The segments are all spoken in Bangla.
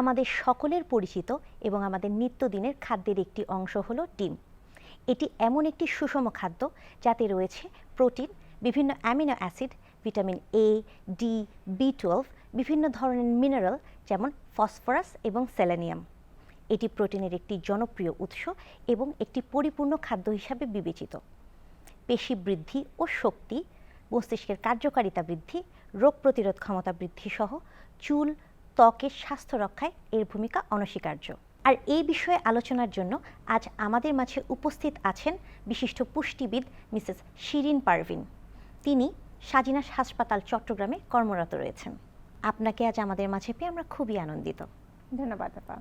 আমাদের সকলের পরিচিত এবং আমাদের নিত্যদিনের খাদ্যের একটি অংশ হলো ডিম। এটি এমন একটি সুষম খাদ্য যাতে রয়েছে প্রোটিন, বিভিন্ন amino acid, vitamin A D B twelve বিভিন্ন ধরনের মিনারেল যেমন ফসফরাস এবং সেলেনিয়াম। এটি প্রোটিনের একটি জনপ্রিয় উৎস এবং একটি পরিপূর্ণ খাদ্য হিসাবে বিবেচিত। পেশি বৃদ্ধি ও শক্তি, মস্তিষ্কের কার্যকারিতা বৃদ্ধি, রোগ প্রতিরোধ ক্ষমতা বৃদ্ধি সহ চুল ত্বকের স্বাস্থ্য রক্ষায় এর ভূমিকা অনস্বীকার্য। আর এই বিষয়ে আলোচনার জন্য আজ আমাদের মাঝে উপস্থিত আছেন বিশিষ্ট পুষ্টিবিদ মিসেস শিরিন পারভিন। তিনি সাজিনাস হাসপাতাল চট্টগ্রামে কর্মরত রয়েছেন। আপনাকে আজ আমাদের মাঝে পেয়ে আমরা খুবই আনন্দিত। ধন্যবাদ আপা।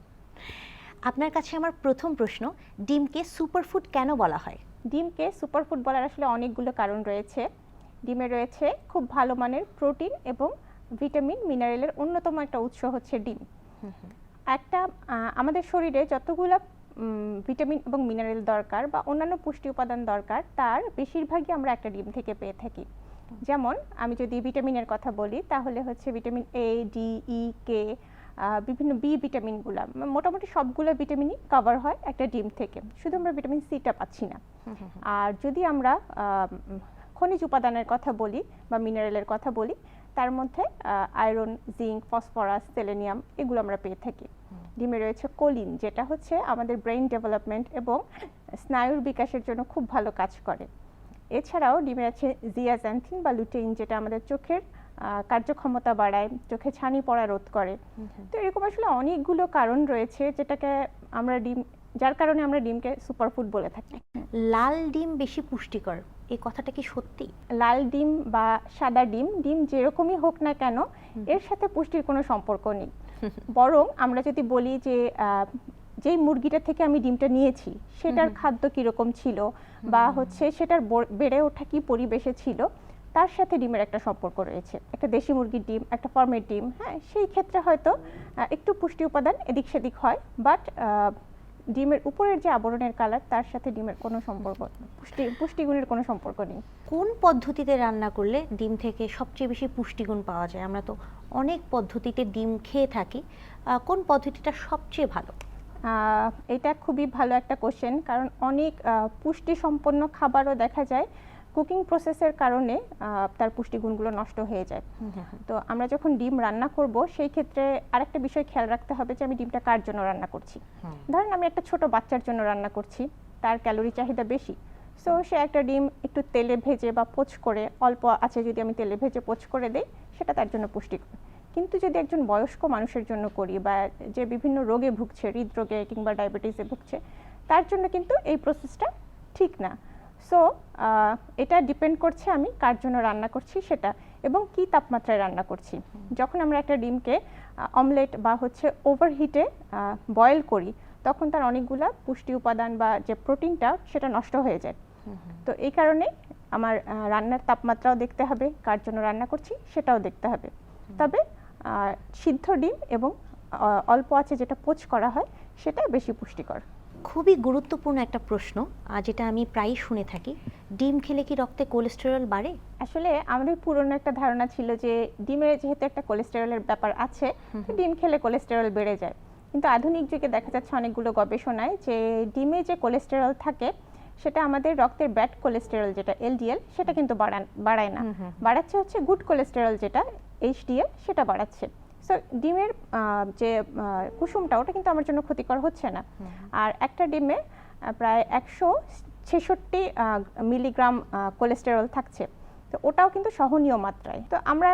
আপনার কাছে আমার প্রথম প্রশ্ন ডিমকে সুপারফুড কেন বলা হয়? ডিমকে সুপারফুড বলার আসলে অনেকগুলো কারণ রয়েছে। ডিমে রয়েছে খুব ভালো মানের প্রোটিন এবং ভিটামিন মিনারেলের অন্যতম একটা উৎস হচ্ছে ডিম। একটা আমাদের শরীরে যতগুলো ভিটামিন এবং মিনারেল দরকার বা অন্যান্য পুষ্টি উপাদান দরকার তার বেশিরভাগই আমরা একটা ডিম থেকে পেয়ে থাকি। যেমন আমি যদি ভিটামিনের কথা বলি তাহলে হচ্ছে ভিটামিন এ ডি ই কে বিভিন্ন বি ভিটামিনগুলো মোটামুটি সবগুলো ভিটামিনই কভার হয় একটা ডিম থেকে। শুধু আমরা ভিটামিন সিটা পাচ্ছি না। আর যদি আমরা খনিজ উপাদানের কথা বলি বা মিনারেলের কথা বলি তার মধ্যে আয়রন জিঙ্ক ফসফরাস সেলেনিয়াম এগুলো আমরা পেয়ে থাকি। ডিমে রয়েছে কোলিন যেটা হচ্ছে আমাদের ব্রেইন ডেভেলপমেন্ট এবং স্নায়ুর বিকাশের জন্য খুব ভালো কাজ করে। এছাড়াও ডিমে আছে জিয়াজ্যান্থিন বা লুটেইন যেটা আমাদের চোখের কার্যক্ষমতা বাড়ায় চোখে ছানি পড়া রোধ করে। তো এরকম আসলে অনেকগুলো কারণ রয়েছে যেটাকে আমরা ডিম যার কারণে আমরা ডিমকে সুপারফুড বলে থাকি। লাল ডিম বেশি পুষ্টিকর। এই কথাটা কি সত্যি? লাল ডিম বা সাদা ডিম ডিম যেরকমই হোক না কেন এর সাথে পুষ্টির কোনো সম্পর্ক নেই। বরং আমরা যদি বলি যে যেই মুরগিটা থেকে আমি ডিমটা নিয়েছি সেটার খাদ্য কীরকম ছিল বা হচ্ছে সেটার বেড়ে ওঠা কি পরিবেশে ছিল তার সাথে ডিমের একটা সম্পর্ক রয়েছে। একটা দেশি মুরগির ডিম একটা ফার্মের ডিম হ্যাঁ সেই ক্ষেত্রে হয়তো একটু পুষ্টি উপাদান এদিক সেদিক হয় বাট ডিমের উপরের যে আবরণের কালার তার সাথে ডিমের কোনো সম্পর্ক পুষ্টি পুষ্টিগুণের কোনো সম্পর্ক নেই। কোন পদ্ধতিতে রান্না করলে ডিম থেকে সবচেয়ে বেশি পুষ্টিগুণ পাওয়া যায়? আমরা তো অনেক পদ্ধতিতে ডিম খেয়ে থাকি। কোন পদ্ধতিটা সবচেয়ে ভালো? এটা খুবই ভালো একটা কোশ্চেন কারণ অনেক পুষ্টি সম্পন্ন খাবারও দেখা যায়। কুকিং প্রসেসের কারণে তার পুষ্টিগুণগুলো নষ্ট হয়ে যায়। তো আমরা যখন ডিম রান্না করব সেই ক্ষেত্রে আরেকটা বিষয় খেয়াল রাখতে হবে যে আমি ডিমটা কার জন্য রান্না করছি? ধরেন আমি একটা ছোট বাচ্চার জন্য রান্না করছি তার ক্যালোরি চাহিদা বেশি। সো সে একটা ডিম একটু তেলে ভেজে বা পোচ করে অল্প আছে যদি আমি তেলে ভেজে পোচ করে দেই সেটা তার জন্য পুষ্টিকর কিন্তু যদি একজন বয়স্ক মানুষের জন্য করি বা যে বিভিন্ন রোগে ভুগছে হৃদরোগে কিংবা ডায়াবেটিসে ভুগছে তার জন্য কিন্তু এই প্রসেসটা ঠিক না। সো এটা ডিপেন্ড করছে আমি কার জন্য রান্না করছি সেটা এবং কি তাপমাত্রায় রান্না করছি। যখন আমরা একটা ডিমকে অমলেট বা হচ্ছে ওভারহিটে বয়েল করি, তখন তার অনেকগুলা পুষ্টি উপাদান বা যে প্রোটিনটা সেটা নষ্ট হয়ে যায়। তো এই কারণে আমার রান্নার তাপমাত্রাও দেখতে হবে, কার জন্য রান্না করছি সেটাও দেখতে হবে। তবে সিদ্ধ ডিম এবং অল্প আছে যেটা পোচ করা হয়, সেটা বেশি পুষ্টিকর। খুবই গুরুত্বপূর্ণ একটা প্রশ্ন যেটা আমি প্রায়ই শুনে থাকি। ডিম খেলে কি রক্তে কোলেস্টেরল বাড়ে? আসলে আমাদের পুরনো একটা ধারণা ছিল যে ডিমের যেহেতু একটা কোলেস্টেরলের ব্যাপার আছে ডিম খেলে কোলেস্টেরল বেড়ে যায়। কিন্তু আধুনিক যুগে দেখা যাচ্ছে অনেকগুলো গবেষণায় যে ডিমে যে কোলেস্টেরল থাকে সেটা আমাদের রক্তের ব্যাড কোলেস্টেরল যেটা এলডিএল সেটা কিন্তু বাড়ান বাড়ায় না। বাড়াচ্ছে হচ্ছে গুড কোলেস্টেরল যেটা এইচডিএল সেটা বাড়াচ্ছে। সো ডিমের যে কুসুমটা ওটা কিন্তু আমার জন্য ক্ষতিকর হচ্ছে না। আর একটা ডিমে প্রায় একশো ছেষট্টি মিলিগ্রাম কোলেস্টেরল থাকছে। তো ওটাও কিন্তু সহনীয় মাত্রায়। তো আমরা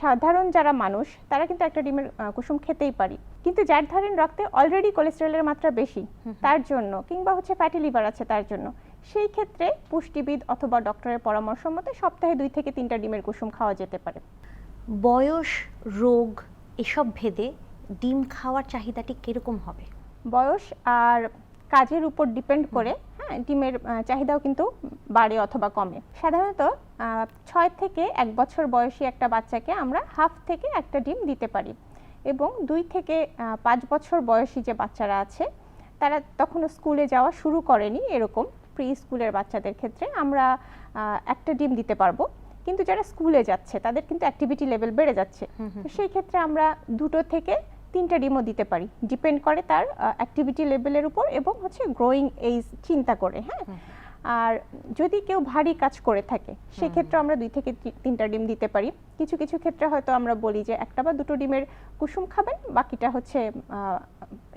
সাধারণ যারা মানুষ তারা কিন্তু একটা ডিমের কুসুম খেতেই পারি। কিন্তু যার ধরেন রক্তে অলরেডি কোলেস্টেরলের মাত্রা বেশি তার জন্য কিংবা হচ্ছে ফ্যাটি লিভার আছে তার জন্য সেই ক্ষেত্রে পুষ্টিবিদ অথবা ডক্টরের পরামর্শ মতে সপ্তাহে দুই থেকে তিনটা ডিমের কুসুম খাওয়া যেতে পারে। বয়স রোগ এসব ভেদে ডিম খাওয়ার চাহিদাটি কীরকম হবে? বয়স আর কাজের উপর ডিপেন্ড করে হ্যাঁ ডিমের চাহিদাও কিন্তু বাড়ে অথবা কমে। সাধারণত ছয় থেকে এক বছর বয়সী একটা বাচ্চাকে আমরা হাফ থেকে একটা ডিম দিতে পারি এবং দুই থেকে পাঁচ বছর বয়সী যে বাচ্চারা আছে, তারা তখনও স্কুলে যাওয়া শুরু করেনি এরকম প্রি স্কুলের বাচ্চাদের ক্ষেত্রে আমরা একটা ডিম দিতে পারব। কিন্তু যারা স্কুলে যাচ্ছে তাদের কিন্তু অ্যাক্টিভিটি লেভেল বেড়ে যাচ্ছে। সেই ক্ষেত্রে আমরা দুটো থেকে তিনটা ডিমও দিতে পারি। ডিপেন্ড করে তার অ্যাক্টিভিটি লেভেলের উপর এবং হচ্ছে গ্রোয়িং এইজ চিন্তা করে হ্যাঁ? আর যদি কেউ ভারী কাজ করে থাকে সেক্ষেত্রে আমরা দুই থেকে তিনটা ডিম দিতে পারি। কিছু কিছু ক্ষেত্রে হয়তো আমরা বলি যে একটা বা দুটো ডিমের কুসুম খাবেন বাকিটা হচ্ছে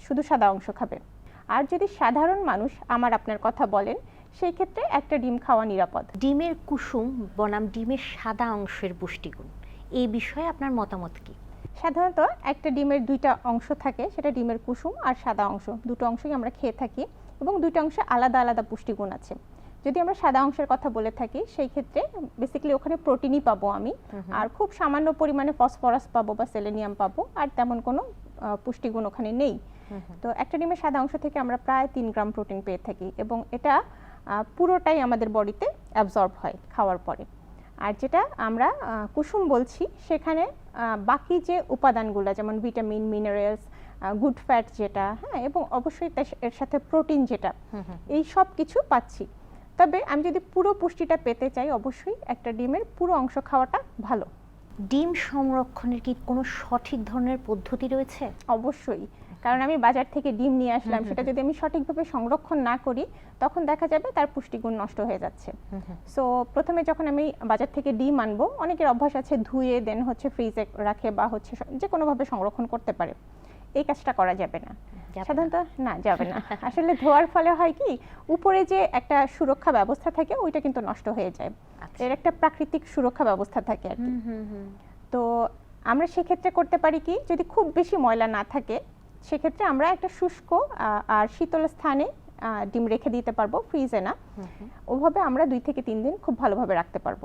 শুধু সাদা অংশ খাবে আর যদি সাধারণ মানুষ আমার আপনার কথা বলেন সেই ক্ষেত্রে একটা ডিম খাওয়া নিরাপদ। ডিমের কুসুম বনাম ডিমের সাদা অংশের পুষ্টিগুণ এই বিষয়ে আপনার মতামত কি? সাধারণত একটা ডিমের দুইটা অংশ থাকে সেটা ডিমের কুসুম আর সাদা অংশ। দুটো অংশই আমরা খেয়ে থাকি এবং দুইটা অংশে আলাদা আলাদা পুষ্টিগুণ আছে। যদি আমরা সাদা অংশের কথা বলে থাকি সেই ক্ষেত্রে বেসিক্যালি ওখানে প্রোটিনই পাবো আমি আর খুব সামান্য পরিমাণে ফসফরাস পাবো বা সেলেনিয়াম পাবো আর তেমন কোনো পুষ্টিগুণ ওখানে নেই। তো একটা ডিমের সাদা অংশ থেকে আমরা প্রায় তিন গ্রাম প্রোটিন পেয়ে থাকি এবং এটা পুরোটাই আমাদের বডিতে অ্যাবজর্ব হয় খাওয়ার পরে। আর যেটা আমরা কুসুম বলছি সেখানে বাকি যে উপাদানগুলো যেমন ভিটামিন মিনারেলস গুড ফ্যাট যেটা হ্যাঁ এবং অবশ্যই এর সাথে প্রোটিন যেটা এই সব কিছু পাচ্ছি। তবে আমি যদি পুরো পুষ্টিটা পেতে চাই অবশ্যই একটা ডিমের পুরো অংশ খাওয়াটা ভালো। ডিম সংরক্ষণের কি কোনো সঠিক ধরনের পদ্ধতি রয়েছে? অবশ্যই। কারণ আমি বাজার থেকে ডিম নিয়ে আসলাম সেটা যদি আমি সঠিকভাবে সংরক্ষণ না করি তখন দেখা যাবে তার পুষ্টিগুণ নষ্ট হয়ে যাচ্ছে। সো প্রথমে যখন আমি বাজার থেকে ডিম আনব অনেকের অভ্যাস আছে ধুয়ে দেন হচ্ছে ফ্রিজে রাখে বা হচ্ছে যে কোনোভাবে সংরক্ষণ করতে পারে। এই কাজটা করা যাবে না। সাধারণত না যাবে না। আসলে ধোয়ার ফলে হয় কি উপরে যে একটা সুরক্ষা ব্যবস্থা থাকে ওইটা কিন্তু নষ্ট হয়ে যায়। আচ্ছা। এর একটা প্রাকৃতিক সুরক্ষা ব্যবস্থা থাকে আর কি। হুম, হুম, হুম। তো আমরা সেক্ষেত্রে করতে পারি কি যদি খুব বেশি ময়লা না থাকে সেক্ষেত্রে আমরা একটা শুষ্ক আর শীতল স্থানে ডিম রেখে দিতে পারব ফ্রিজে না। ওভাবে আমরা দুই থেকে তিন দিন খুব ভালোভাবে রাখতে পারব।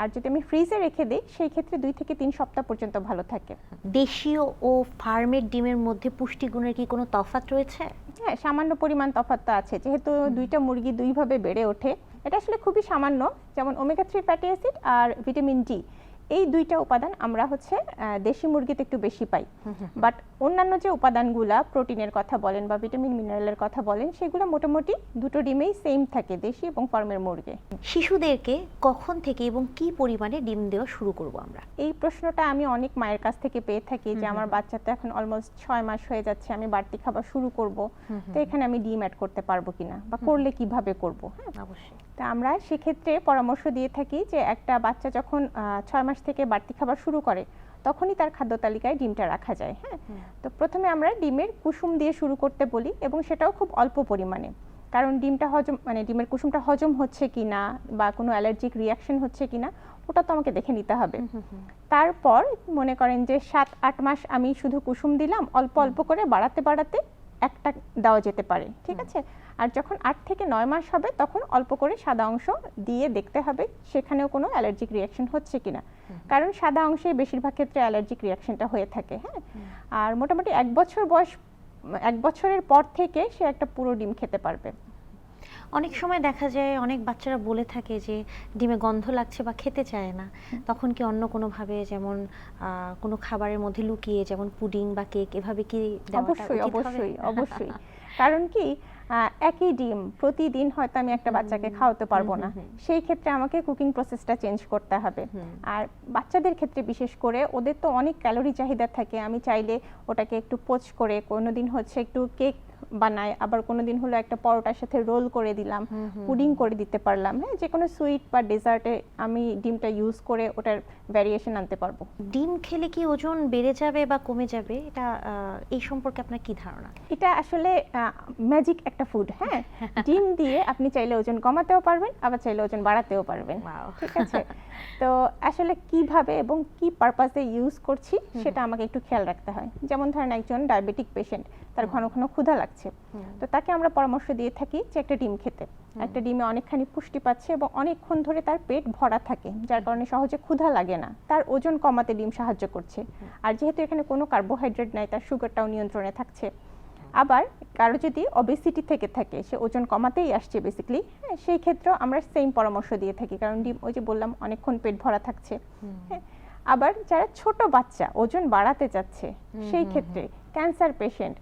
আর যদি আমি ফ্রিজে রেখে দিই সেই ক্ষেত্রে দুই থেকে তিন সপ্তাহ পর্যন্ত ভালো থাকে। দেশীয় ও ফার্মের ডিমের মধ্যে পুষ্টিগুণের কি কোনো তফাৎ রয়েছে? হ্যাঁ সামান্য পরিমাণ তফাৎ আছে। যেহেতু দুইটা মুরগি দুইভাবে বেড়ে ওঠে এটা আসলে খুবই সামান্য। যেমন ওমেগা থ্রি ফ্যাটি অ্যাসিড আর ভিটামিন ডি এই দুইটা উপাদান আমরা হচ্ছে দেশি মুরগিতে একটু বেশি পাই। বাট অন্যান্য যে উপাদানগুলা প্রোটিনের কথা বলেন বা ভিটামিন মিনারেলের কথা বলেন সেগুলো মোটামুটি দুটো ডিমেই সেম থাকে দেশি এবং ফার্মের মুরগি। শিশুদেরকে কখন থেকে এবং কি পরিমাণে ডিম দেওয়া শুরু করব আমরা? এই প্রশ্নটা আমি অনেক মায়ের কাছ থেকে পেয়ে থাকি যে আমার বাচ্চা তো এখন অলমোস্ট ছয় মাস হয়ে যাচ্ছে আমি বাড়তি খাবার শুরু করব। তো এখানে আমি ডিম অ্যাড করতে পারব কিনা বা করলে কীভাবে করব? হ্যাঁ? অবশ্যই। তা আমরা সেক্ষেত্রে পরামর্শ দিয়ে থাকি যে একটা বাচ্চা যখন ছয় মাস থেকে বাড়তি খাবার শুরু করে তখনই তার খাদ্য তালিকায় ডিমটা রাখা যায় হ্যাঁ? তো প্রথমে আমরা ডিমের কুসুম দিয়ে শুরু করতে বলি এবং সেটাও খুব অল্প পরিমাণে। কারণ ডিমটা হজম মানে ডিমের কুসুমটা হজম হচ্ছে কিনা বা কোনো অ্যালার্জিক রিয়াকশন হচ্ছে কিনা ওটা তো আমাকে দেখে নিতে হবে। তারপর মনে করেন যে সাত আট মাস আমি শুধু কুসুম দিলাম অল্প অল্প করে বাড়াতে বাড়াতে একটা দেওয়া যেতে পারে ঠিক আছে? আর যখন আট থেকে নয় মাস হবে তখন অল্প করে সাদা অংশ দিয়ে দেখতে হবে সেখানেও কোনো অ্যালার্জিক রিয়াকশন হচ্ছে কিনা কারণ সাদা অংশে বেশিরভাগ ক্ষেত্রে অ্যালার্জিক রিয়াকশনটা হয়ে থাকে হ্যাঁ? আর মোটামুটি এক বছর বয়স এক বছরের পর থেকে সে একটা পুরো ডিম খেতে পারবে। অনেক সময় দেখা যায় অনেক বাচ্চারা বলে থাকে যে ডিমে গন্ধ লাগছে বা খেতে চায় না। তখন কি অন্য কোনোভাবে যেমন আহ, কোনো খাবারের মধ্যে লুকিয়ে যেমন পুডিং বা কেক এভাবে কি দেওয়াটা অবশ্যই? অবশ্যই অবশ্যই। কারণ কি একই ডিম প্রতিদিন হয়তো আমি একটা বাচ্চাকে খাওয়াতে পারব না। সেই ক্ষেত্রে আমাকে কুকিং প্রসেসটা চেঞ্জ করতে হবে। আর বাচ্চাদের ক্ষেত্রে বিশেষ করে ওদের তো অনেক ক্যালোরি চাহিদা থাকে। আমি চাইলে ওটাকে একটু পোচ করে কোনো দিন হচ্ছে একটু কেক বানাই আবার কোনো দিন হলো একটা পরোটার সাথে রোল করে দিলাম পুডিং করে দিতে পারলাম হ্যাঁ যে কোনো সুইট বা ডেজার্টে আমি ডিমটা ইউজ করে ওটার ভ্যারিয়েশন আনতে পারব। ডিম খেলে কি ওজন বেড়ে যাবে বা কমে যাবে? এটা এই সম্পর্কে আপনার কি ধারণা? এটা আসলে ম্যাজিক একটা ফুড হ্যাঁ। ডিম দিয়ে আপনি চাইলে ওজন কমাতেও পারবেন আবার চাইলে ওজন বাড়াতেও পারবেন. ঠিক আছে? তো আসলে কীভাবে এবং কি পারপাসে ইউজ করছি সেটা আমাকে একটু খেয়াল রাখতে হয়। যেমন ধরেন একজন ডায়াবেটিক পেশেন্ট তার ঘন ঘন ক্ষুধা লাগছে। তো তাকে আমরা পরামর্শ দিয়ে থাকি যে একটা ডিম খেতে। একটা ডিমে অনেকখানি পুষ্টি পাচ্ছে এবং অনেকক্ষণ ধরে তার পেট ভরা থাকে যার কারণে সহজে ক্ষুধা লাগে না। তার ওজন কমাতে ডিম সাহায্য করছে। আর যেহেতু এখানে কোনো কার্বোহাইড্রেট নাই তার সুগারটাও নিয়ন্ত্রণে থাকছে। আবার কারও যদি অবেসিটি থেকে থাকে সে ওজন কমাতেই আসছে বেসিক্যালি হ্যাঁ সেই ক্ষেত্রেও আমরা সেম পরামর্শ দিয়ে থাকি। কারণ ডিম ওই যে বললাম অনেকক্ষণ পেট ভরা থাকছে। হ্যাঁ আবার যারা ছোট বাচ্চা ওজন বাড়াতে চাচ্ছে সেই ক্ষেত্রে ক্যান্সার পেশেন্ট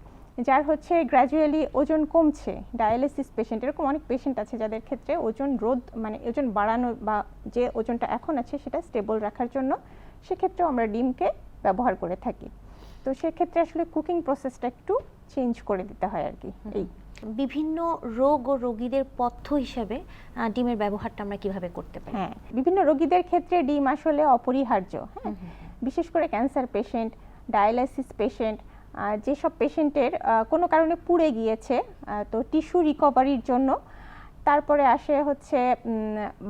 যার হচ্ছে গ্র্যাজুয়ালি ওজন কমছে ডায়ালিসিস পেশেন্ট এরকম অনেক পেশেন্ট আছে যাদের ক্ষেত্রে ওজন রোধ মানে ওজন বাড়ানো বা যে ওজনটা এখন আছে সেটা স্টেবল রাখার জন্য সেক্ষেত্রেও আমরা ডিমকে ব্যবহার করে থাকি। তো সেক্ষেত্রে আসলে কুকিং প্রসেসটা একটু চেঞ্জ করে দিতে হয় আর কি। এই। বিভিন্ন রোগ ও রোগীদের পথ্য হিসেবে ডিমের ব্যবহারটা আমরা কীভাবে করতে পারি? হ্যাঁ বিভিন্ন রোগীদের ক্ষেত্রে ডিম আসলে অপরিহার্য হ্যাঁ। বিশেষ করে ক্যান্সার পেশেন্ট ডায়ালাইসিস পেশেন্ট যেসব পেশেন্টের কোনো কারণে পুড়ে গিয়েছে তো টিস্যু রিকভারির জন্য। তারপরে আসে হচ্ছে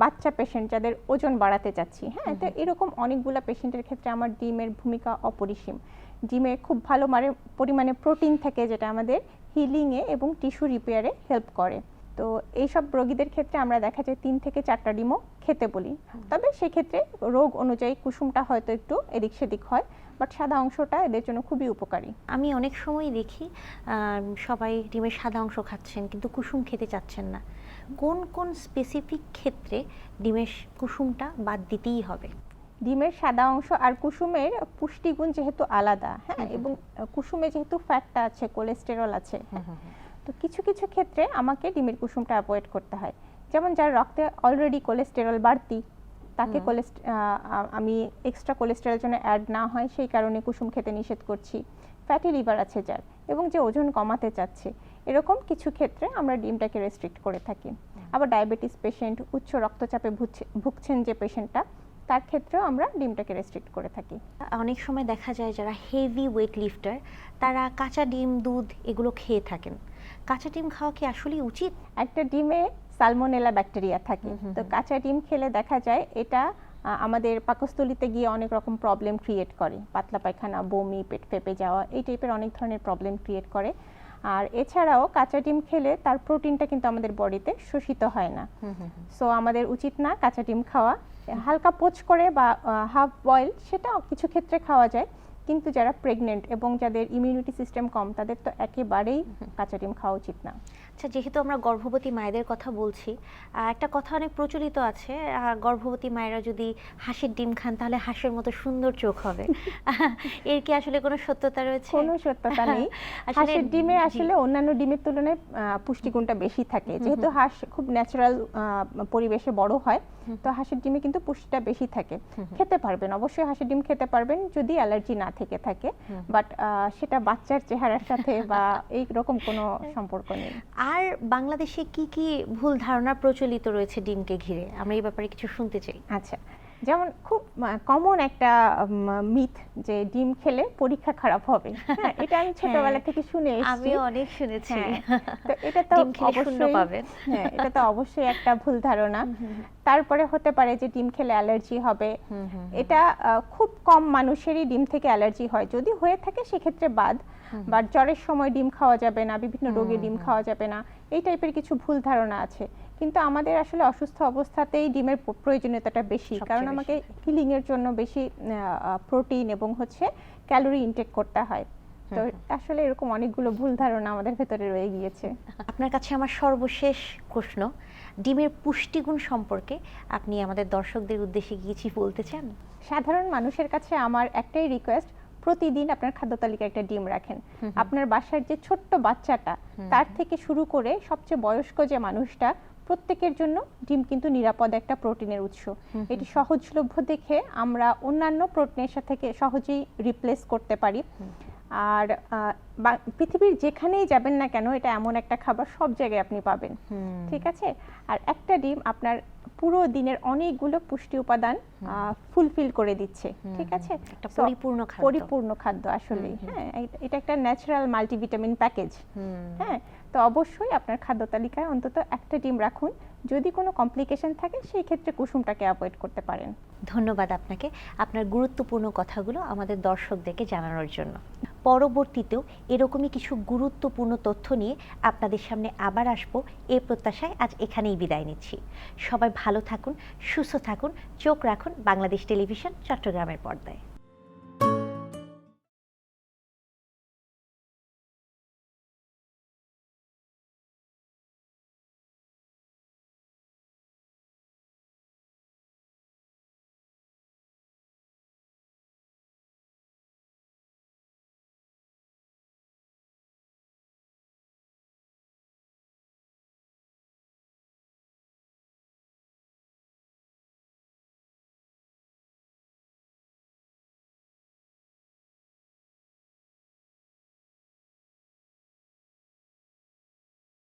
বাচ্চা পেশেন্ট যাদের ওজন বাড়াতে চাচ্ছি হ্যাঁ। তো এরকম অনেকগুলো পেশেন্টের ক্ষেত্রে আমার ডিমের ভূমিকা অপরিসীম। ডিমে খুব ভালো মানে পরিমাণে প্রোটিন থাকে যেটা আমাদের হিলিংয়ে এবং টিস্যু রিপেয়ারে হেল্প করে। তো এইসব রোগীদের ক্ষেত্রে আমরা দেখা যায় তিন থেকে চারটা ডিমও খেতে বলি। তবে সেক্ষেত্রে রোগ অনুযায়ী কুসুমটা হয়তো একটু এদিক সেদিক হয় বাট সাদা অংশটা এদের জন্য খুবই উপকারী। আমি অনেক সময় দেখি সবাই ডিমের সাদা অংশ খাচ্ছেন কিন্তু কুসুম খেতে চাচ্ছেন না। কোন কোন স্পেসিফিক ক্ষেত্রে ডিমের কুসুমটা বাদ দিতেই হবে? ডিমের সাদা অংশ আর কুসুমের পুষ্টিগুণ যেহেতু আলাদা হ্যাঁ এবং কুসুমে যেহেতু ফ্যাটটা আছে কোলেস্টেরল আছে তো কিছু কিছু ক্ষেত্রে আমাকে ডিমের কুসুমটা অ্যাভয়েড করতে হয়। যেমন যার রক্তে অলরেডি কোলেস্টেরল বাড়তি তাকে কোলেস্ট আমি এক্সট্রা কোলেস্টেরল যেন অ্যাড না হয় সেই কারণে কুসুম খেতে নিষেধ করছি। ফ্যাটি লিভার আছে যার এবং যে ওজন কমাতে চাচ্ছে এরকম কিছু ক্ষেত্রে আমরা ডিমটাকে রেস্ট্রিক্ট করে থাকি। আবার ডায়াবেটিস পেশেন্ট উচ্চ রক্তচাপে ভুগছে- ভুগছেন যে পেশেন্টটা তার ক্ষেত্রেও আমরা ডিমটাকে রেস্ট্রিক্ট করে থাকি। অনেক সময় দেখা যায় যারা হেভি ওয়েট লিফটার তারা কাঁচা ডিম দুধ এগুলো খেয়ে থাকেন। কাঁচা ডিম খাওয়া কি আসলেই উচিত? একটা ডিমে সালমোনেলা ব্যাকটেরিয়া থাকে। তো কাঁচা ডিম খেলে দেখা যায় এটা আমাদের পাকস্থলিতে গিয়ে অনেক রকম প্রবলেম ক্রিয়েট করে। পাতলা পায়খানা বমি পেট ফেপে যাওয়া এই টাইপের অনেক ধরনের প্রবলেম ক্রিয়েট করে। আর এছাড়াও কাঁচা ডিম খেলে তার প্রোটিনটা কিন্তু আমাদের বডিতে শোষিত হয় না। সো আমাদের উচিত না কাঁচা ডিম খাওয়া। হালকা পোচ করে বা হাফ বয়েল সেটা কিছু ক্ষেত্রে খাওয়া যায়। কিন্তু যারা প্রেগনেন্ট এবং যাদের ইমিউনিটি সিস্টেম কম তাদের তো একেবারেই কাঁচা ডিম খাওয়া উচিত না। আচ্ছা যেহেতু আমরা গর্ভবতী মায়েদের কথা বলছি একটা কথা অনেক প্রচলিত আছে গর্ভবতী মায়েরা যদি হাঁসের ডিম খান তাহলে হাঁসের মতো সুন্দর চোখ হবে। এর কি আসলে কোনো সত্যতা রয়েছে? কোনো সত্যতা নেই। হাঁসের ডিমে আসলে অন্যান্য ডিমের তুলনায় পুষ্টিগুণটা বেশি থাকে। যেহেতু হাঁস খুব ন্যাচারাল পরিবেশে বড় হয় তো হাঁসের ডিমে কিন্তু পুষ্টিটা বেশি থাকে। খেতে পারবেন অবশ্যই হাঁসের ডিম খেতে পারবেন যদি অ্যালার্জি না থেকে থাকে। বাট সেটা বাচ্চার চেহারার সাথে বা এই রকম কোনো সম্পর্ক নেই। আর বাংলাদেশে কি কি ভুল ধারণা প্রচলিত রয়েছে ডিমকে ঘিরে? আমরা এই ব্যাপারে কিছু শুনতে চাই। আচ্ছা যেমন খুব কমন একটা মিথ যে ডিম খেলে পরীক্ষা খারাপ হবে। হ্যাঁ এটা আমি ছোটবেলা থেকে শুনে এসেছি। আমিও অনেক শুনেছি। হ্যাঁ, তো এটা তো অবশ্যই পাবেন। হ্যাঁ এটা তো অবশ্যই একটা ভুল ধারণা। তারপরে হতে পারে যে ডিম খেলে অ্যালার্জি হবে। এটা খুব কম মানুষেরই ডিম থেকে অ্যালার্জি হয়। যদি হয়ে থাকে সেক্ষেত্রে বাদ। বা জ্বরের সময় ডিম খাওয়া যাবে না বিভিন্ন রোগে ডিম খাওয়া যাবে না এই টাইপের কিছু ভুল ধারণা আছে। কিন্তু আমাদের আসলে অসুস্থ অবস্থাতেই ডিমের প্রয়োজনীয়তাটা বেশি কারণ আমাকে হিলিং এর জন্য বেশি প্রোটিন এবং হচ্ছে ক্যালোরি ইনটেক করতে হয়। তো আসলে এরকম অনেকগুলো ভুল ধারণা আমাদের ভেতরে রয়ে গিয়েছে। আপনার কাছে আমার সর্বশেষ প্রশ্ন ডিমের পুষ্টিগুণ সম্পর্কে আপনি আমাদের দর্শকদের উদ্দেশ্যে কিছু বলতে চান? সাধারণ মানুষের কাছে আমার একটাই রিকোয়েস্ট প্রতিদিন আপনার খাদ্য তালিকায় একটা ডিম রাখেন। আপনার বাসার যে ছোট্ট বাচ্চাটা তার থেকে শুরু করে সবচেয়ে বয়স্ক যে মানুষটা প্রত্যেকের জন্য ডিম কিন্তু নিরাপদ একটা প্রোটিনের উৎস। এটি সহজলভ্য দেখে আমরা অন্যান্য প্রোটিনের সাথে সহজেই রিপ্লেস করতে পারি। আর পৃথিবীর যেখানেই যাবেন না কেন এটা এমন একটা খাবার সব জায়গায় আপনি পাবেন। ঠিক আছে? আর একটা ডিম আপনার পুরো দিনের অনেকগুলো পুষ্টি উপাদান ফুলফিল করে দিচ্ছে। ঠিক আছে? একটা পরিপূর্ণ খাদ্য। পরিপূর্ণ খাদ্য আসলে হ্যাঁ এটা একটা ন্যাচারাল মাল্টিভিটামিন প্যাকেজ হ্যাঁ তো অবশ্যই আপনার খাদ্য তালিকায় অন্তত একটা ডিম রাখুন। যদি কোনো কমপ্লিকেশন থাকে সেই ক্ষেত্রে কুসুমটাকে অ্যাভয়েড করতে পারেন। ধন্যবাদ আপনাকে। আপনার গুরুত্বপূর্ণ কথাগুলো আমাদের দর্শকদেরকে জানানোর জন্য। পরবর্তীতেও এরকমই কিছু গুরুত্বপূর্ণ তথ্য নিয়ে আপনাদের সামনে আবার আসব। এ প্রত্যাশায় আজ এখানেই বিদায় নিচ্ছি। সবাই ভালো থাকুন, সুস্থ থাকুন, চোখ রাখুন বাংলাদেশ টেলিভিশন, চট্টগ্রামের পর্দায়।